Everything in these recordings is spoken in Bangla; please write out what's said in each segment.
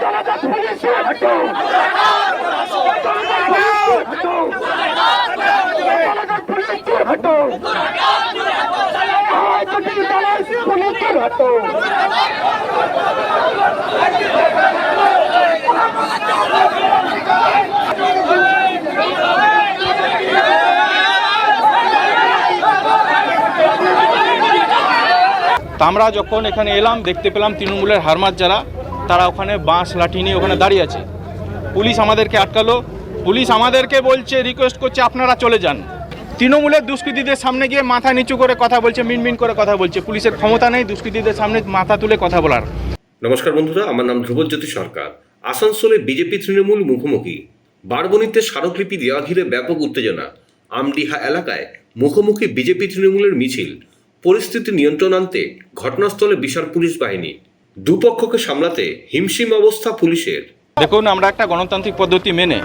জনতা পুলিশ হটো জনতা পুলিশ হটো পুলিশ হটো তা আমরা যখন এখানে এলাম, দেখতে পেলাম তৃণমূলের হারমাত যারা, তারা ওখানে বাঁশ, লাঠি নিয়ে ওখানে দাঁড়িয়ে আছে। পুলিশ আমাদেরকে আটকালো। পুলিশ আমাদেরকে বলছে রিকোয়েস্ট করছে, আপনারা চলে যান। তৃণমূলের দুষ্কৃতীদের সামনে গিয়ে মাথা নিচু করে কথা বলছে, মিনমিন করে কথা বলছে। পুলিশের ক্ষমতা নেই দুষ্কৃতীদের সামনে মাথা তুলে কথা বলার। নমস্কার বন্ধুরা, আমার নাম ধ্রুবজ্যোতি সরকার। আসানসোলে বিজেপি তৃণমূল মুখোমুখি। বারবণীতে স্মারকলিপি দেওয়া ঘিরে ব্যাপক উত্তেজনা। আমডিহা এলাকায় মুখোমুখি বিজেপি তৃণমূলের মিছিল। পরিস্থিতি নিয়ন্ত্রণ আনতে ঘটনাস্থলে বিশাল পুলিশ বাহিনী। দুপক্ষকে সামলাতে হিমশিম অবস্থা পুলিশের। দেখুন, আমরা একটা গণতান্ত্রিক পদ্ধতি মেনে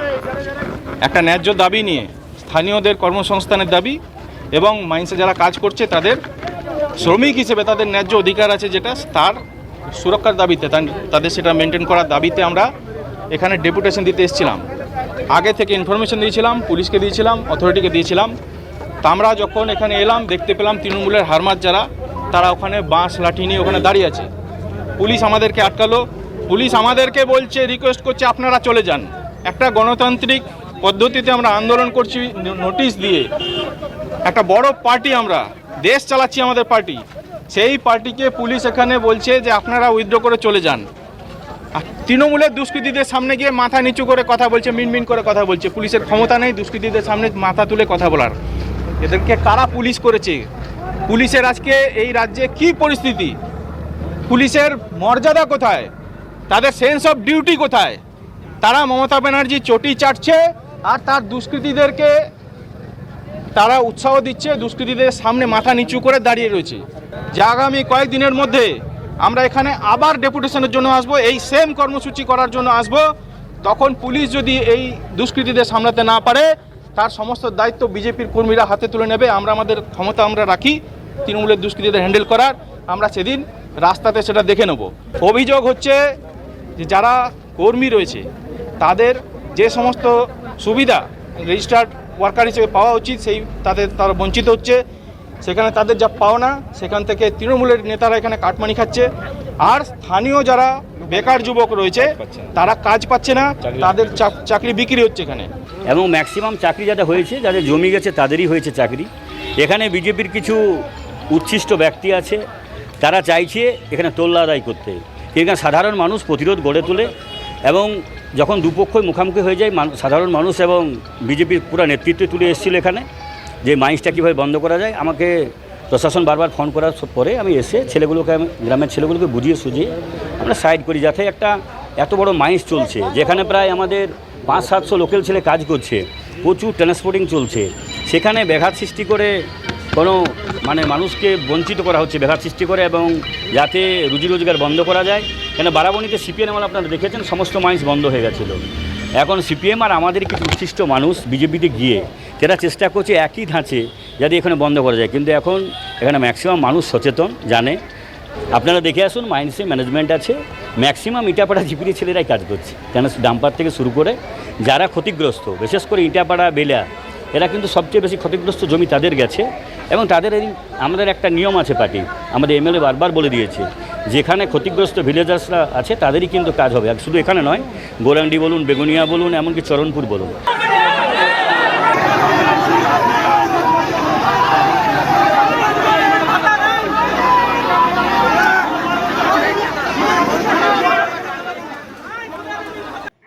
একটা ন্যায্য দাবি নিয়ে স্থানীয়দের কর্মসংস্থানের দাবি এবং মাইন্সে যারা কাজ করছে, তাদের শ্রমিক হিসেবে তাদের ন্যায্য অধিকার আছে যেটা তার সুরক্ষার দাবিতে তাদের সেটা মেনটেন করার দাবিতে আমরা এখানে ডেপুটেশন দিতে এসেছিলাম। আগে থেকে ইনফরমেশন দিয়েছিলাম, পুলিশকে দিয়েছিলাম অথরিটিকে দিয়েছিলাম। তা আমরা যখন এখানে এলাম, দেখতে পেলাম তৃণমূলের হারমাত যারা, তারা ওখানে বাঁশ, লাঠি নিয়ে ওখানে দাঁড়িয়ে আছে। পুলিশ আমাদেরকে আটকালো। পুলিশ আমাদেরকে বলছে রিকোয়েস্ট করছে, আপনারা চলে যান। একটা গণতান্ত্রিক পদ্ধতিতে আমরা আন্দোলন করছি নোটিশ দিয়ে। একটা বড় পার্টি আমরা, দেশ চালাচ্ছি আমাদের পার্টি সেই পার্টিকে পুলিশ এখানে বলছে যে, আপনারা উইথড্র করে চলে যান। আর তৃণমূলের দুষ্কৃতীদের সামনে গিয়ে মাথা নিচু করে কথা বলছে, মিনমিন করে কথা বলছে। পুলিশের ক্ষমতা নেই দুষ্কৃতীদের সামনে মাথা তুলে কথা বলার। এদেরকে কারা পুলিশ করেছে? পুলিশের আজকে এই রাজ্যে কি পরিস্থিতি? পুলিশের মর্যাদা কোথায়? তাদের সেন্স অফ ডিউটি কোথায়? তারা মমতা ব্যানার্জি চটি চাটছে আর তার দুষ্কৃতীদেরকে তারা উৎসাহ দিচ্ছে, দুষ্কৃতীদের সামনে মাথা নিচু করে দাঁড়িয়ে রয়েছে। যে আগামী কয়েকদিনের মধ্যে আমরা এখানে আবার ডেপুটেশনের জন্য আসব, এই সেম কর্মসূচি করার জন্য আসব। তখন পুলিশ যদি এই দুষ্কৃতীদের সামলাতে না পারে তার সমস্ত দায়িত্ব বিজেপির কর্মীরা হাতে তুলে নেবে। আমরা আমাদের ক্ষমতা আমরা রাখি, তৃণমূলের দুষ্কৃতীদের হ্যান্ডেল করার। আমরা সেদিন রাস্তাতে সেটা দেখে নেব। অভিযোগ হচ্ছে যে যারা কর্মী রয়েছে, তাদের যে সমস্ত সুবিধা রেজিস্টার্ড ওয়ার্কার হিসেবে পাওয়া উচিত, সেই তাদের তারা বঞ্চিত হচ্ছে। সেখানে তাদের যা পাওনা, সেখান থেকে তৃণমূলের নেতারা এখানে কাটমানি খাচ্ছে। আর স্থানীয় যারা বেকার যুবক রয়েছে তারা কাজ পাচ্ছে না তাদের চাকরি বিক্রি হচ্ছে এখানে। এবং ম্যাক্সিমাম চাকরি যাদের হয়েছে যাদের জমি গেছে তাদেরই হয়েছে চাকরি। এখানে বিজেপির কিছু উচ্ছিষ্ট ব্যক্তি আছে তারা চাইছে এখানে তোল্লা আদায় করতে। এখানে সাধারণ মানুষ প্রতিরোধ গড়ে তোলে এবং যখন দুপক্ষই মুখোমুখি হয়ে যায় সাধারণ মানুষ এবং বিজেপির পুরো নেতৃত্ব তুলে এসেছিল এখানে যে মাইন্সটা কীভাবে বন্ধ করা যায় আমাকে প্রশাসন বারবার ফোন করার পরে আমি এসে ছেলেগুলোকে আমি, গ্রামের ছেলেগুলোকে বুঝিয়ে সুঝিয়ে আমরা সাইড করি যাতে একটা এত বড় মাইন্স চলছে। যেখানে প্রায় আমাদের পাঁচ সাতশো লোকাল ছেলে কাজ করছে, প্রচুর ট্রান্সপোর্টিং চলছে। সেখানে ব্যাঘাত সৃষ্টি করে কোনো মানে মানুষকে বঞ্চিত করা হচ্ছে, ব্যাঘাত সৃষ্টি করে এবং যাতে রুজি রোজগার বন্ধ করা যায়। কেন বারাবণীতে সিপিএম আমল আপনারা দেখেছেন, সমস্ত মাইন্স বন্ধ হয়ে গেছিল। এখন সিপিএম আর আমাদের কিছু উচ্ছিষ্ট মানুষ, বিজেপিতে গিয়ে তারা চেষ্টা করছে একই ধাঁচে যাতে এখানে বন্ধ করা যায়। কিন্তু এখন এখানে ম্যাক্সিমাম মানুষ সচেতন, জানে। আপনারা দেখে আসুন মাইন্সে ম্যানেজমেন্ট আছে। ম্যাক্সিমাম ইটাপাড়া ঝিপিরি ছেলেরাই কাজ করছে। কেন ডাম্পার থেকে শুরু করে যারা ক্ষতিগ্রস্ত, বিশেষ করে ইটাপাড়া বেলা এরা কিন্তু সবচেয়ে বেশি ক্ষতিগ্রস্ত জমি তাদের গেছে এবং তাদের এই আমাদের একটা নিয়ম আছে পার্টি। আমাদের এমএলএ বারবার বলে দিয়েছে, যেখানে ক্ষতিগ্রস্ত ভিলেজার্সরা আছে, তাদেরই কিন্তু কাজ হবে। শুধু এখানে নয় গোরান্ডি বলুন, বেগুনিয়া বলুন, এমনকি চরণপুর বলুন।